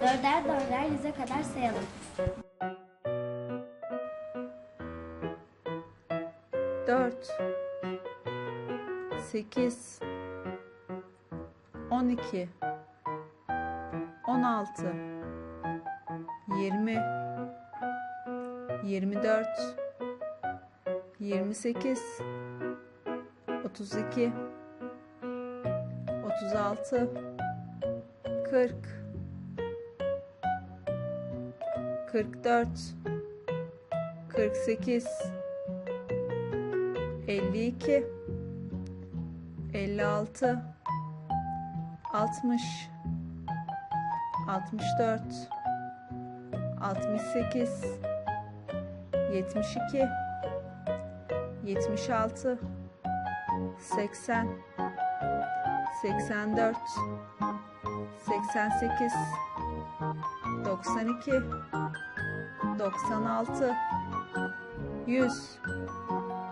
Dörder dörder yüze kadar sayalım. Dört, sekiz, on iki, on altı, yirmi, yirmi dört, yirmi sekiz, otuz iki, otuz altı, kırk, kırk dört, kırk sekiz, 52 56 60 64 68 72 76 80 84 88 92 96 100